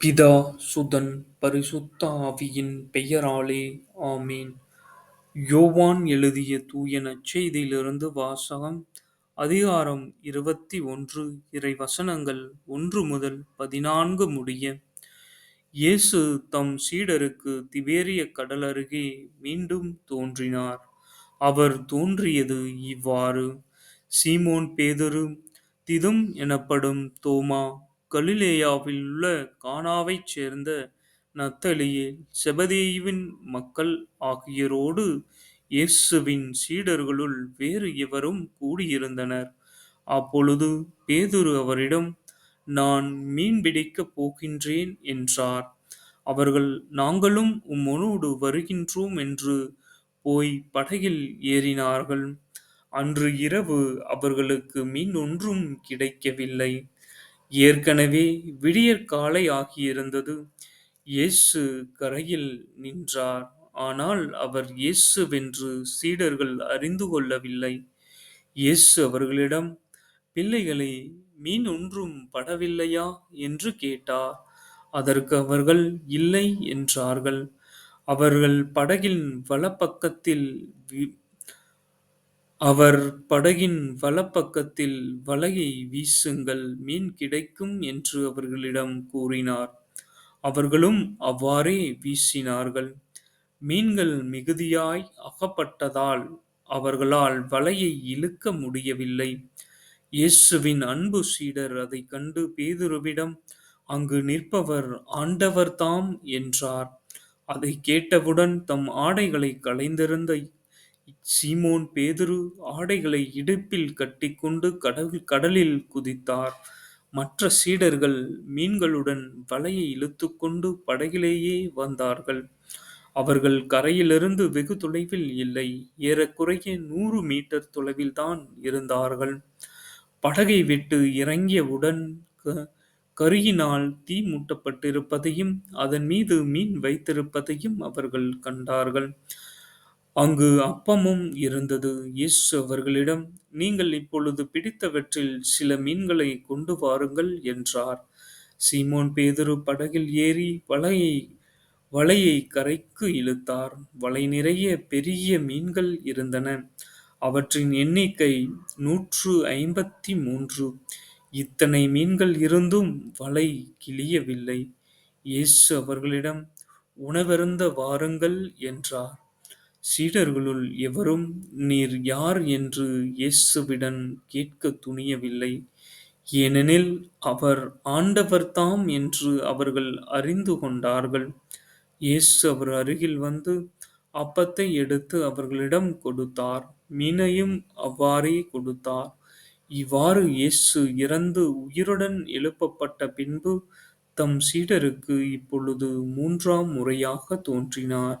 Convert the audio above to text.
பிதா, சுதன், பரிசுத்த ஆவியின் பெயராலே ஆமீன் யோவான் எழுதிய தூய நற்செய்தியிலிருந்து வாசகம் அதிகாரம் இருபத்தி ஒன்று இறைவசனங்கள் ஒன்று முதல் பதினான்கு முடிய. இயேசு தம் சீடருக்கு திவேரிய கடல் அருகே மீண்டும் தோன்றினார். அவர் தோன்றியது இவ்வாறு. சீமோன் பேதுரு, திதும் எனப்படும் தோமா, கலிலேயாவிலுள்ள கானாவைச் சேர்ந்த நத்தலியேல், செபதேயுவின் மக்கள் ஆகியோரோடு இயேசுவின் சீடர்களுள் வேறு எவரும் கூடியிருந்தனர். அப்பொழுது பேதுரு அவரிடம், நான் மீன் பிடிக்கப் போகின்றேன் என்றார். அவர்கள், நாங்களும் உம்மனோடு வருகின்றோம் என்று போய் படகில் ஏறினார்கள். அன்று இரவு அவர்களுக்கு மீன் ஒன்றும் கிடைக்கவில்லை. ஏற்கெனவே விடியற்காலையாகியிருந்தது. இயேசு கரையில் நின்றார். ஆனால் அவர் இயேசுவென்று சீடர்கள் அறிந்து கொள்ளவில்லை. இயேசு அவர்களிடம், பிள்ளைகளே, மீன் ஒன்றும் படவில்லையா? என்று கேட்டார். அதற்கு அவர்கள், இல்லை என்றார்கள். அவர்கள் படகின் வலப்பக்கத்தில் அவர் படகின் வலப்பக்கத்தில் வலையை வீசுங்கள் மீன் கிடைக்கும் என்று அவர்களிடம் கூறினார். அவர்களும் அவ்வாறே வீசினார்கள். மீன்கள் மிகுதியாய் அகப்பட்டதால் அவர்களால் வலையை இழுக்க முடியவில்லை. இயேசுவின் அன்பு சீடர் அதைக் கண்டு பேதுருவிடம், அங்கு நிற்பவர் ஆண்டவர்தாம் என்றார். அதைக் கேட்டவுடன் தம் ஆடைகளைக் களைந்திருந்த சீமோன் பேதுரு ஆடைகளை இடுப்பில் கட்டிக்கொண்டு கடலில் குதித்தார். மற்ற சீடர்கள் மீன்களுடன் வலையை இழுத்துக்கொண்டு படகிலேயே வந்தார்கள். அவர்கள் கரையிலிருந்து வெகு தொலைவில் இல்லை. ஏறக்குறைய நூறு மீட்டர் தொலைவில்தான் இருந்தார்கள். படகை விட்டு இறங்கியவுடன் கருகினால் தீ மூட்டப்பட்டிருப்பதையும் அதன் மீது மீன் வைத்திருப்பதையும் அவர்கள் கண்டார்கள். அங்கு அப்பமும் இருந்தது. இயேசு அவர்களிடம், நீங்கள் இப்பொழுது பிடித்தவற்றில் சில மீன்களைக் கொண்டு வாருங்கள் என்றார். சீமோன் பேதுரு படகில் ஏறி வலையை வலையைக் கரைக்கு இழுத்தார். வலை நிறைய பெரிய மீன்கள் இருந்தன. அவற்றின் எண்ணிக்கை நூற்று ஐம்பத்தி மூன்று. இத்தனை மீன்கள் இருந்தும் வலை கிழியவில்லை. இயேசு அவர்களிடம், உணவருந்த வாருங்கள் என்றார். சீடர்களுள் எவரும், நீர் யார் என்று இயேசுவிடம் கேட்கத் துணியவில்லை. ஏனெனில் அவர் ஆண்டவர்தாம் என்று அவர்கள் அறிந்து கொண்டார்கள். இயேசு அவர் அருகில் வந்து அப்பத்தை எடுத்து அவர்களிடம் கொடுத்தார். மீனையும் அவ்வாறே கொடுத்தார். இவ்வாறு இயேசு இறந்து உயிருடன் எழுப்பப்பட்ட பின்பு தம் சீடருக்கு இப்பொழுது மூன்றாம் முறையாகத் தோன்றினார்.